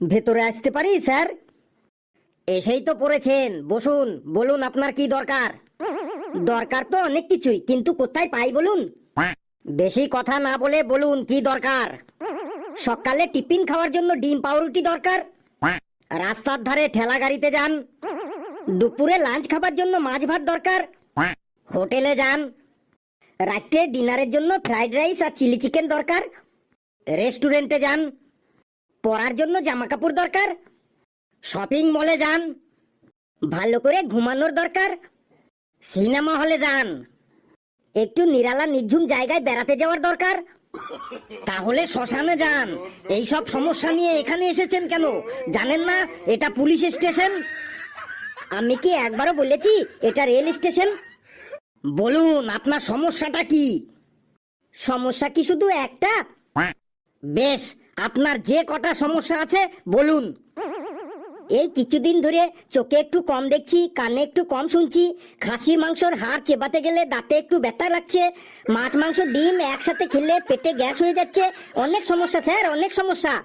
ভেতরে আসতে পারি, স্যার? এসেই তো পড়েছেন। বসুন, বলুন আপনার কি দরকার? দরকার তো অনেক কিছুই, কিন্তু কোথায় পাই বলুন? বেশি কথা না বলে বলুন কি দরকার? সকালে টিফিন খাওয়ার জন্য ডিম পাউরুটি দরকার? রাস্তার ধারে ঠেলা গাড়িতে যান? দুপুরে লাঞ্চ খাবার জন্য মাছ ভাত দরকার? হোটেলে যান? রাত্রে ডিনারের জন্য ফ্রাইড রাইস আর চিলি চিকেন দরকার? রেস্টুরেন্টে যান? পরার জন্য জামা কাপড় দরকার। শপিং মলে যান। ভালো করে ঘুমানোর দরকার। সিনেমা হলে যান। একটু নিরালা নির্ঝুম জায়গায় বেড়াতে যাওয়ার দরকার। তাহলে শ্মশানে যান। এই সব সমস্যা নিয়ে এখানে এসেছেন কেন? জানেন না? এটা পুলিশ স্টেশন। আমি কি একবারও বলেছি এটা রেল স্টেশন? বলুন আপনার সমস্যাটা কি? সমস্যা কি শুধু একটা? বেশ আপনার যে কটা সমস্যা আছে, বলুন। এই কিছুদিন ধরে চোখে একটু কম দেখছি, কানে একটু কম শুনছি। খাসি মাংসর হাড় চেবাতে গেলে দাঁতে একটু ব্যথা লাগছে। মাছ, মাংস, ডিম একসাথে খেলে পেটে গ্যাস হয়ে যাচ্ছে। অনেক সমস্যা, স্যার, অনেক সমস্যা।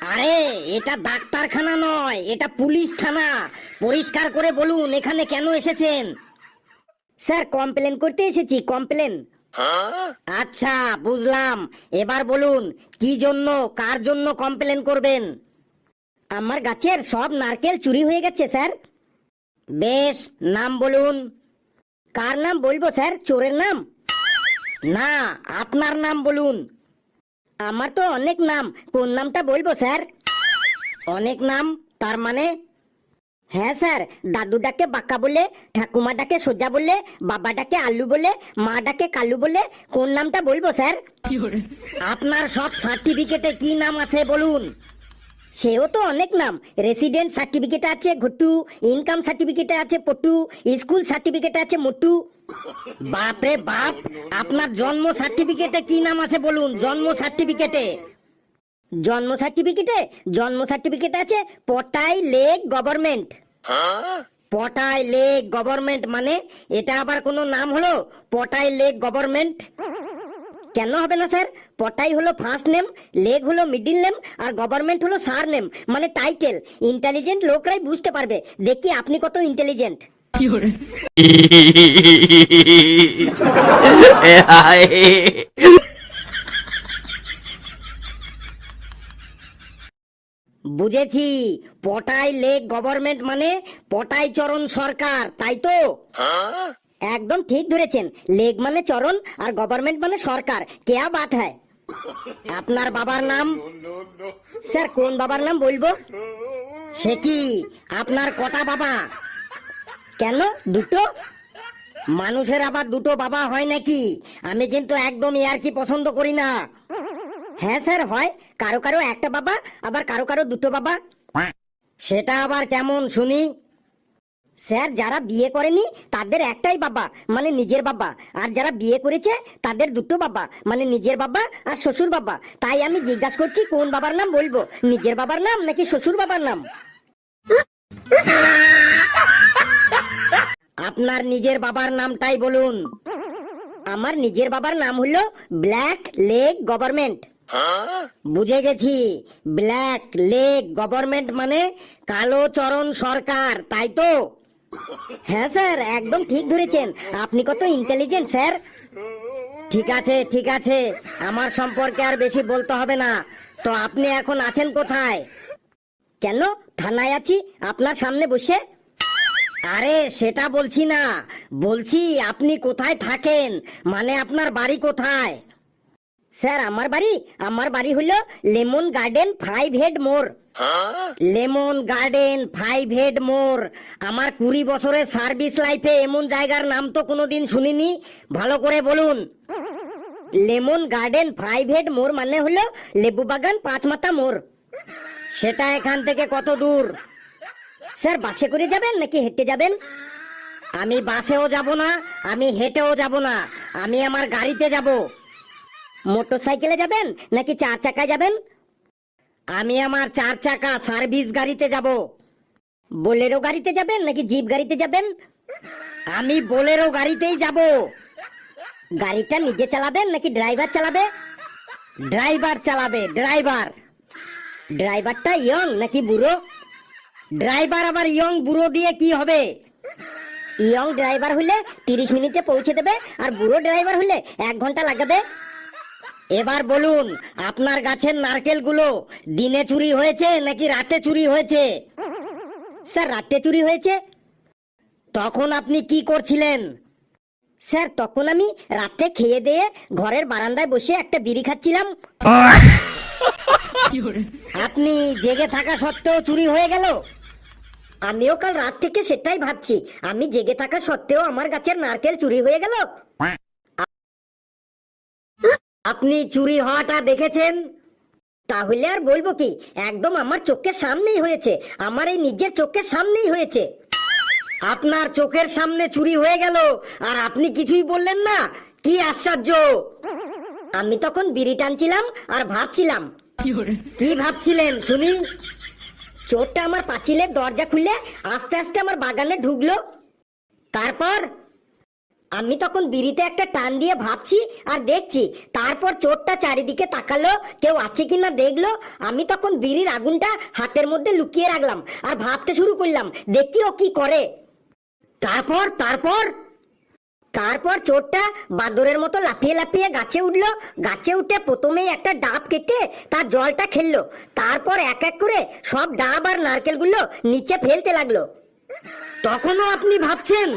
আরে, এটা ডাক্তারখানা নয়, এটা পুলিশ থানা। পরিষ্কার করে বলুন, এখানে কেন এসেছেন? স্যার, কমপ্লেন করতে এসেছি, কমপ্লেন। আচ্ছা বুঝলাম। এবার বলুন, কি জন্য, কার জন্য কমপ্লেন করবেন? আমার গাছের সব নারকেল চুরি হয়ে গেছে, স্যার। বেশ, নাম বলুন। কার নাম বলব, স্যার? চোরের নাম? না, আপনার নাম বলুন। আমার তো অনেক নাম। কোন নামটা বলব, স্যার? অনেক নাম, তার মানে হ্যাঁ স্যার দাদু ডাকে বাক্কা বলে ঠাকুমা ডাকে সোজা বলে বাবা ডাকে আলু বলে মা ডাকে কালু বলে কোন নামটা বলব স্যার? আপনার সব সার্টিফিকেটে কি নাম আছে বলুন? সেও তো অনেক নাম। রেসিডেন্ট সার্টিফিকেট আছে ঘটু ইনকাম সার্টিফিকেট আছে পটু স্কুল সার্টিফিকেট আছে মোটু। বাপরে বাপ আপনার জন্ম সার্টিফিকেটে কি নাম আছে বলুন? জন্ম সার্টিফিকেটে। জন্ম সার্টিফিকেটে জন্ম সার্টিফিকেট আছে Potai lake government. Potai lake government মানে এটা আবার কোনো নাম হলো পটাই লেক গভর্নমেন্ট? কেন হবে না স্যার? পটাই হলো ফার্স্ট নেম লেগ হলো মিডিল নেম আর গভর্নমেন্ট হলো সার নেম মানে টাইটেল ইন্টেলিজেন্ট লোকরাই বুঝতে পারবে। দেখি আপনি কত ইন্টেলিজেন্ট বুঝেছি, পটাই লেক গভর্নমেন্ট মানে পটাই চরণ সরকার, তাই তো? একদম ঠিক ধরেছেন, লেক মানে চরণ আর গভর্নমেন্ট মানে সরকার কেয়া বাত হ্যায় আপনার বাবার নাম? স্যার, কোন বাবার নাম বলব? সে কি আপনার কটা বাবা? কেন, দুটো? মানুষের আবার দুটো বাবা হয় নাকি? আমি কিন্তু একদম ইয়ার কি পছন্দ করি না। হ্যাঁ স্যার, হয়। কারও কারও একটা বাবা, আবার কারও কারও দুটো বাবা। সেটা আবার কেমন শুনি? স্যার, যারা বিয়ে করেনি, তাদের একটাই বাবা মানে নিজের বাবা। আর যারা বিয়ে করেছে, তাদের দুটো বাবা মানে নিজের বাবা আর শ্বশুর বাবা। তাই আমি জিজ্ঞাসা করছি, কোন বাবার নাম বলব? নিজের বাবার নাম নাকি শ্বশুর বাবার নাম? আপনার নিজের বাবার নামটাই বলুন। আমার নিজের বাবার নাম হলো ব্ল্যাক লেগ গভর্নমেন্ট। বুঝে গেছি। ব্ল্যাক লেগ গভর্নমেন্ট মানে কালো চরণ সরকার, তাই তো? হ্যাঁ স্যার, একদম ঠিক ধরেছেন। আপনি কত ইন্টেলিজেন্ট স্যার। ঠিক আছে ঠিক আছে। আমার সম্পর্কে আর বেশি বলতে হবে না। তো আপনি এখন আছেন কোথায়? কেন? থানায় আছি, আপনার সামনে বসে? আরে, সেটা বলছি না। বলছি আপনি কোথায় থাকেন? মানে আপনার বাড়ি কোথায়? স্যার, আমার বাড়ি আমার বাড়ি হলো লেমন গার্ডেন ফাইভ হেড মোর লেমন গার্ডেন ফাইভ হেড মোর আমার কুড়ি বছরের সার্ভিস লাইফে এমন জায়গার নাম তো কোনোদিন শুনিনি। ভালো করে বলুন। লেমন গার্ডেন ফাইভ হেড মোর মানে হলো লেবু বাগান পাঁচ মাথা মোর সেটা এখান থেকে কত দূর? স্যার, বাসে করে যাবেন নাকি হেঁটে যাবেন? আমি বাসেও যাব না, আমি হেঁটেও যাব না। আমি আমার গাড়িতে যাব। মোটর সাইকেলে যাবেন নাকি চার চাকায় যাবেন? আমি আমার চার চাকা সার্ভিস গাড়িতে যাব। বোলেরো গাড়িতে যাবেন নাকি জিপ গাড়িতে যাবেন? আমি বোলেরো গাড়িতেই যাব। গাড়িটা নিজে চালাবেন নাকি ড্রাইভার চালাবে? ড্রাইভার চালাবে, ড্রাইভার। ড্রাইভারটা ইয়ং নাকি বুড়ো? ড্রাইভার আবার ইয়ং বুড়ো দিয়ে কি হবে? ইয়ং ড্রাইভার হলে তিরিশ মিনিটে পৌঁছে দেবে আর বুড়ো ড্রাইভার হলে এক ঘণ্টা লাগাবে? এবার বলুন, আপনার গাছের নারকেলগুলো দিনে চুরি হয়েছে নাকি রাতে চুরি হয়েছে? স্যার, রাতে চুরি হয়েছে? তখন আপনি কি করছিলেন? স্যার, তখন আমি রাতে খেয়ে দিয়ে ঘরের বারান্দায় বসে একটা বিড়ি খাচ্ছিলাম। আপনি জেগে থাকা সত্ত্বেও চুরি হয়ে গেল? আমিও কাল রাত থেকে সেটাই ভাবছি। আমি জেগে থাকা সত্ত্বেও আমার গাছের নারকেল চুরি হয়ে গেল? আপনি চুরি হওয়াটা দেখেছেন? তাহলে আর বলব কি একদম আমার চোখের সামনেই হয়েছে। আমার এই নিজের চোখের সামনেই হয়েছে। আপনার চোখের সামনে চুরি হয়ে গেল আর আপনি কিছুই বললেন না। কি আশ্চর্য! আমি তখন বিড়ি টানছিলাম আর ভাবছিলাম কি ভাবছিলেন শুনি? চোরটা আমার পাঁচিলের দরজা খুলে আস্তে আস্তে আমার বাগানে ঢুকলো। তারপর আমি তখন বিড়িতে একটা টান দিয়ে ভাবছি আর দেখছি, তারপর চোরটা চারিদিকে তাকালো, কেউ আছে কিনা দেখল। আমি তখন বিড়ির আগুনটা হাতের মধ্যে লুকিয়ে রাখলাম আর ভাবতে শুরু করলাম, দেখি ও কি করে। তারপর তারপর? তারপর চোরটা বাদরের মতো লাফিয়ে লাফিয়ে গাছে উঠল। গাছে উঠে প্রথমেই একটা ডাব কেটে তার জলটা খেললো। তারপর এক এক করে সব ডাব আর নারকেলগুলো নিচে ফেলতে লাগল। তখনও আপনি ভাবছেন?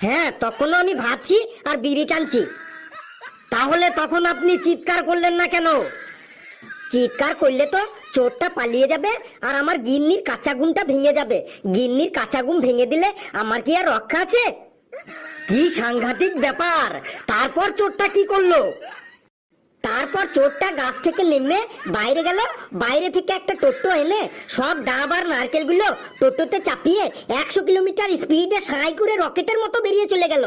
হ্যাঁ তখনও আমি ভাবছি আর বিড়ি টানছি। তাহলে তখন আপনি চিৎকার করলেন না কেন? চিৎকার করলে তো চোরটা পালিয়ে যাবে আর আমার গিন্নির কাঁচা ঘুমটা ভেঙে যাবে। গিন্নির কাঁচা ঘুম ভেঙে দিলে আমার কি আর রক্ষা আছে? কি সাংঘাতিক ব্যাপার! তারপর চোরটা কি করল? তারপর চোরটা গাছ থেকে নেমে বাইরে গেল। বাইরে থেকে একটা টোটো এনে সব ডাব আর নারকেলগুলো টোটোতে চাপিয়ে একশো কিলোমিটার স্পিডে সাঁই করে রকেটের মতো বেরিয়ে চলে গেল।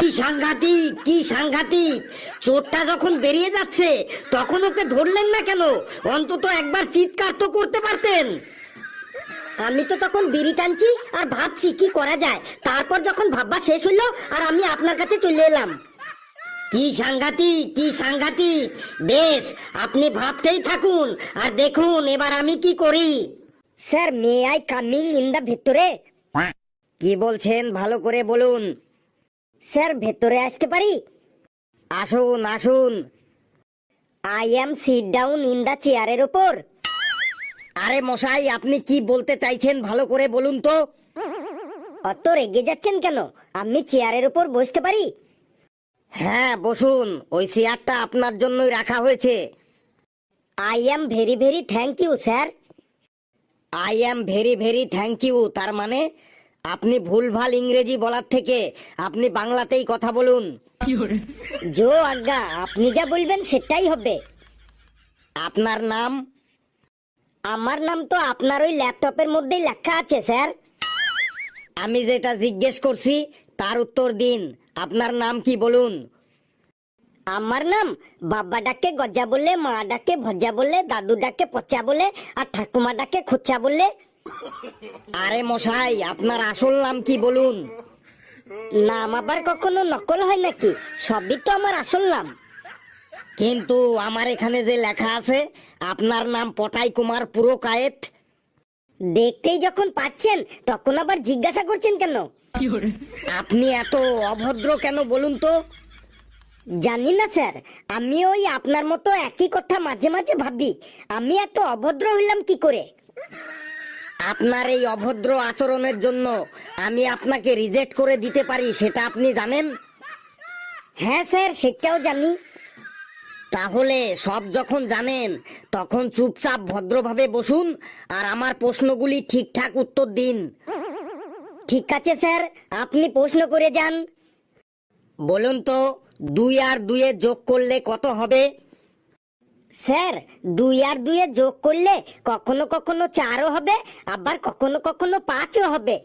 কি সাংঘাতিক কি সাংঘাতিক। চোরটা যখন বেরিয়ে যাচ্ছে তখন ওকে ধরলেন না কেন? অন্তত একবার চিৎকার তো করতে পারতেন। আমি তো তখন বিড়ি টানছি আর ভাবছি কি করা যায়। তারপর যখন ভাববা শেষ হলো আর আমি আপনার কাছে চলে এলাম। কি সাংঘাতিক কি সাংঘাতিক। বেশ, আপনি ভাবতেই থাকুন আর দেখুন এবার আমি কি করি। Sir, may I coming in the ভেতরে? কি বলছেন? ভালো করে বলুন। স্যার, ভেতরে আসতে পারি? আসুন আসুন। I am sit down in the চেয়ারের ওপর। আরে মশাই আপনি কি বলতে চাইছেন ভালো করে বলুন তো? অত রেগে যাচ্ছেন কেন? আমি চেয়ারের উপর বসতে পারি? হ্যাঁ বসুন। ওই চেয়ারটা আপনার জন্যই রাখা হয়েছে। I am very very thank you sir I am very very thank you তার মানে আপনি ভুলভাল ইংরেজি বলার থেকে আপনি বাংলাতেই কথা বলুন। জো আজ্ঞা আপনি যা বলবেন সেটাই হবে। আপনার নাম? আমার নাম তো আপনার ওই ল্যাপটপের মধ্যেই লেখা আছে, স্যার। আমি যেটা জিজ্ঞেস করছি, তার উত্তর দিন। আপনার নাম কি বলুন? আমার নাম বাবা ডাকে গজ্জা বললে মা ডাকে ভজ্জা বললে দাদু ডাকে পচা বলে, আর ঠাকুমা ডাকে খোঁচা বললে আরে মশাই, আপনার আসল নাম কি বলুন? নাম আবার কখনো নকল হয় নাকি? সবই তো আমার আসল নাম। কিন্তু আমার এখানে যে লেখা আছে আপনার নাম পটাই কুমার পুরো কায়েত দেখতেই যখন পাচ্ছেন তখন আবার জিজ্ঞাসা করছেন কেন? আপনি এত অভদ্র কেন বলুন তো? জানি না স্যার। আমি ওই আপনার মতো একই কথা মাঝে মাঝে ভাবি। আমি এত অভদ্র হইলাম কি করে? আপনার এই অভদ্র আচরণের জন্য আমি আপনাকে রিজেক্ট করে দিতে পারি সেটা আপনি জানেন? হ্যাঁ স্যার সেটাও জানি। তাহলে সব যখন জানেন তখন চুপচাপ ভদ্রভাবে বসুন আর আমার প্রশ্নগুলি ঠিকঠাক উত্তর দিন। ঠিক আছে স্যার আপনি প্রশ্ন করে যান। বলুন তো দুই আর দুয়ে যোগ করলে কত হবে? স্যার দুই আর দুইয়ে যোগ করলে কখনো কখনো চারও হবে আবার কখনো কখনো পাঁচও হবে।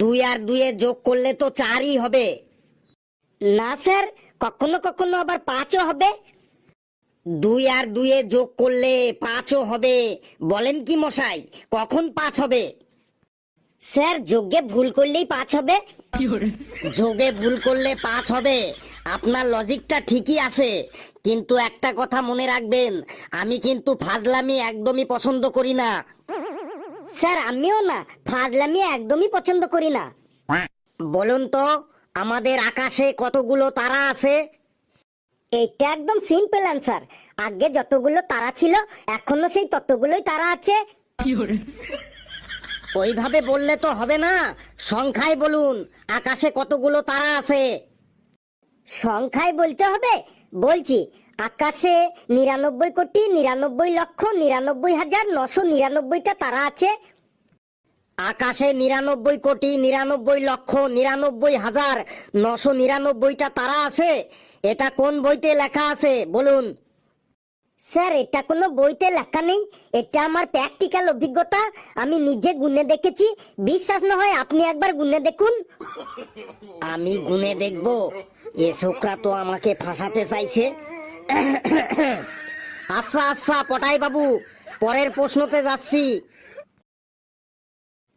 দুই আর দুইয়ে যোগ করলে তো চারই হবে। না স্যার কখনো কখনো আবার পাঁচও হবে। দুই আর দুইয়ে যোগ করলে পাঁচও হবে। বলেন কি মশাই কখন পাঁচ হবে? স্যার যোগে ভুল করলেই পাঁচ হবে। যোগে ভুল করলে পাঁচ হবে। আপনার লজিকটা ঠিকই আছে। কিন্তু একটা কথা মনে রাখবেন আমি কিন্তু ফাজলামি একদমই পছন্দ করি না। স্যার আমিও না ফাজলামি একদমই পছন্দ করি না। বলুন তো আমাদের আকাশে কতগুলো তারা আছে? এটা একদম সিম্পল অ্যান্সার আগে যতগুলো তারা ছিল এখনও সেই ততগুলোই তারা আছে। ওইভাবে বললে তো হবে না। সংখ্যায় বলুন আকাশে কতগুলো তারা আছে? সংখ্যায় বলতে হবে বলছি আকাশে নিরানব্বই কোটি নিরানব্বই লক্ষ নিরানব্বই হাজার নশো নিরানব্বইটা তারা আছে। আকাশে নিরানব্বই কোটি নিরানব্বই লক্ষ নিরানব্বই হাজার নশো নিরানব্বইটা তারা আছে। এটা কোন বইতে লেখা আছে? বলুন। স্যার এটা কোনো বইতে লেখা নেই। এটা আমার প্র্যাকটিক্যাল অভিজ্ঞতা। আমি নিজে গুনে দেখেছি। বিশ্বাস না হয় আপনি একবার গুনে দেখুন। আমি গুনে দেখব। এ ছোকরা তো আমাকে ফাঁসাতে চাইছে। আচ্ছা আচ্ছা পটাই বাবু পরের প্রশ্নতে যাচ্ছি।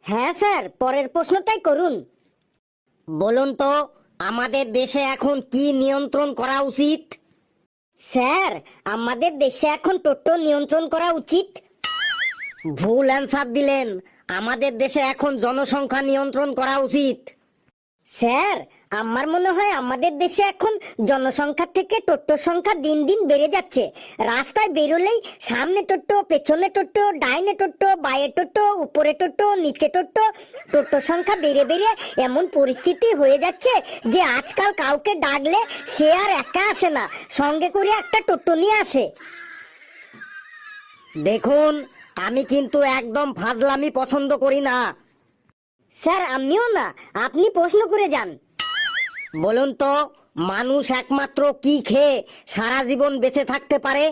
হ্যাঁ স্যার পরের প্রশ্নটাই করুন। বলুন তো আমাদের দেশে এখন কি নিয়ন্ত্রণ করা উচিত? স্যার আমাদের দেশে এখন টোটো নিয়ন্ত্রণ করা উচিত। ভুল অ্যান্সার দিলেন। আমাদের দেশে এখন জনসংখ্যা নিয়ন্ত্রণ করা উচিত। স্যার আমার মনে হয় আমাদের দেশে এখন জনসংখ্যা থেকে টোটোর সংখ্যা দিন দিন বেড়ে যাচ্ছে। রাস্তায় বেরোলেই সামনে টোটো পেছনে টোটো ডাইনে টোটো বায়ে টোটো উপরে টোটো নিচে টোটো টোটোর সংখ্যা বেড়ে বেড়ে এমন পরিস্থিতি হয়ে যাচ্ছে যে আজকাল কাউকে ডাকলে সে আর একা আসে না, সঙ্গে করে একটা টোটো নিয়ে আসে। দেখুন, আমি কিন্তু একদম ফাজলামি পছন্দ করি না। স্যার, আমিও না। আপনি প্রশ্ন করে যান। বলুন তো মানুষ একমাত্র কি খেয়ে সারা জীবন বেঁচে থাকতে পারে?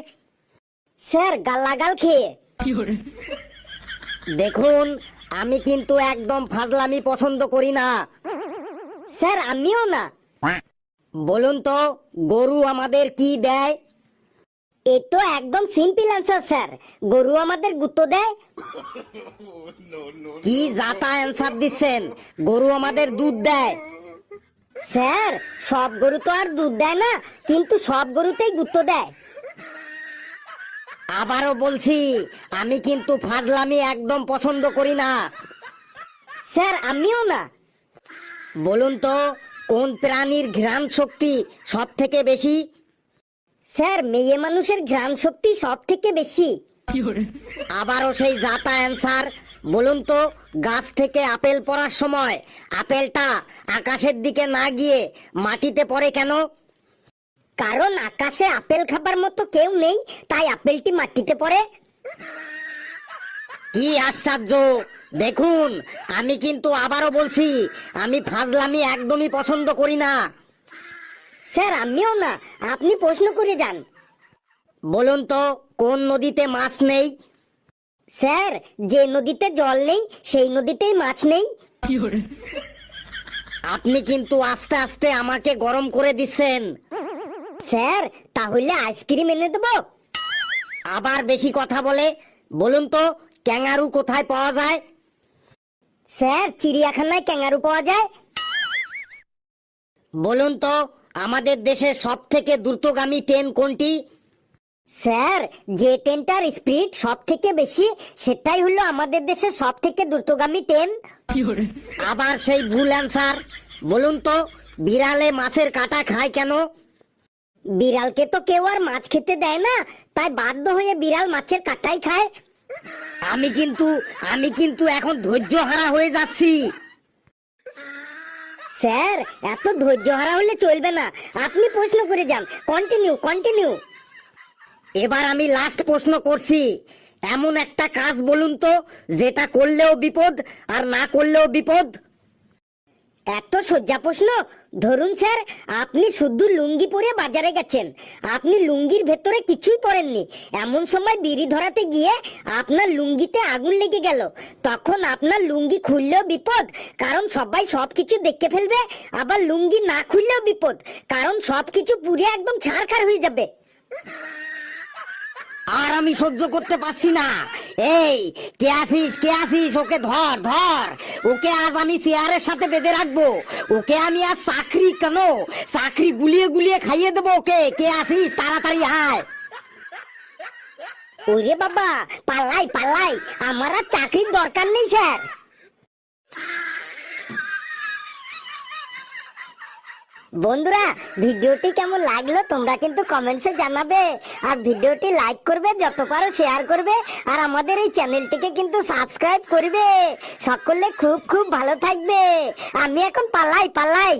স্যার গালাগাল খেয়ে। দেখুন আমি কিন্তু একদম ফাজলামি পছন্দ করি না। স্যার আমিও না। বলুন তো গরু আমাদের কি দেয়? এ তো একদম সিম্পল অ্যান্সার স্যার। গরু আমাদের গুত্ত দেয়। কি যাতা অ্যান্সার দিচ্ছেন? গরু আমাদের দুধ দেয়। স্যার সব গরু তো আর দুধ দেয় না কিন্তু সব গরুতেই গুত্ত দেয়। আবারও বলছি আমি কিন্তু ফাজলামি একদম পছন্দ করি না। স্যার আমিও না। বলুন তো কোন প্রাণীর ঘ্রাণ শক্তি সব থেকে বেশি? স্যার মেয়ে মানুষের ঘ্রাণ শক্তি সব থেকে বেশি আবারও সেই জাতা অ্যান্সার বলুন তো, গাছ থেকে আপেল পড়ার সময় আপেলটা আকাশের দিকে না গিয়ে মাটিতে পড়ে কেন? কারণ আকাশে আপেল খাবার মতো কেউ নেই, তাই আপেলটি মাটিতে পড়ে। কি আশ্চর্য! দেখুন, আমি কিন্তু আবারও বলছি, আমি ফাজলামি একদমই পছন্দ করি না। স্যার, আমিও না, আপনি প্রশ্ন করে যান। বলুন তো, কোন নদীতে মাছ নেই? স্যার যে নদীতে জল নেই সেই নদীতেই মাছ নেই। আপনি কিন্তু আস্তে আস্তে আমাকে গরম করে দিচ্ছেন। স্যার তাহলে আইসক্রিম এনে দেবো। আবার বেশি কথা বলে বলুন তো ক্যাঙ্গারু কোথায় পাওয়া যায়? স্যার চিড়িয়াখানায় ক্যাঙ্গারু পাওয়া যায়? বলুন তো আমাদের দেশের সব থেকে দ্রুতগামী ট্রেন কোনটি? স্যার যে ট্রেনটার স্পিড সব থেকে বেশি সেটাই হলো আমাদের দেশের সব থেকে দ্রুতগামী ট্রেন। আবার সেই ভুল অ্যান্সার বলুন তো বিড়ালে মাছের কাটা খায় কেন? বিড়ালকে তো কেউ আর মাছ খেতে দেয় না তাই বাধ্য হয়ে বিড়াল মাছের কাটাই খায়। আমি কিন্তু আমি কিন্তু এখন ধৈর্য হারা হয়ে যাচ্ছি। স্যার এত ধৈর্য হারা হলে চলবে না। আপনি প্রশ্ন করে যান। কন্টিনিউ কন্টিনিউ এবার আমি লাস্ট প্রশ্ন করছি। এমন একটা কাজ বলুন তো, যেটা করলেও বিপদ আর না করলেও বিপদ। এত সজ্জা প্রশ্ন। ধরুন স্যার, আপনি শুধু লুঙ্গি পরে বাজারে গেছেন। আপনি লুঙ্গির ভেতরে কিছুই পরেননি। এমন সময় বিড়ি ধরাতে গিয়ে আপনার লুঙ্গিতে আগুন লেগে গেল। তখন আপনার লুঙ্গি খুললেও বিপদ, কারণ সবাই সবকিছু দেখে ফেলবে। আবার লুঙ্গি না খুললেও বিপদ, কারণ সবকিছু পুড়ে একদম ছাড়খাড় হয়ে যাবে। আর আমি সহ্য করতে পারছি না। এই, কে আছিস কে আছিস? ওকে ধর ধর। ওকে আজ আমি চেয়ারের সাথে বেঁধে রাখব। ওকে আমি আজ চাকরি কেন? চাকরি গুলিয়ে গুলিয়ে খাইয়ে দেবো ওকে। কে আছিস? তাড়াতাড়ি আয়। ওরে বাবা পাল্লাই পাল্লাই আমার আর চাকরির দরকার নেই, স্যার। বন্ধুরা, ভিডিওটি কেমন লাগল তোমরা কিন্তু কমেন্টসে জানাবে। আর ভিডিওটি লাইক করবে, যত পারো শেয়ার করবে। আর আমাদের এই চ্যানেলটিকে কিন্তু সাবস্ক্রাইব করবে। সকলে খুব খুব ভালো থাকবে। আমি এখন পালাই পালাই।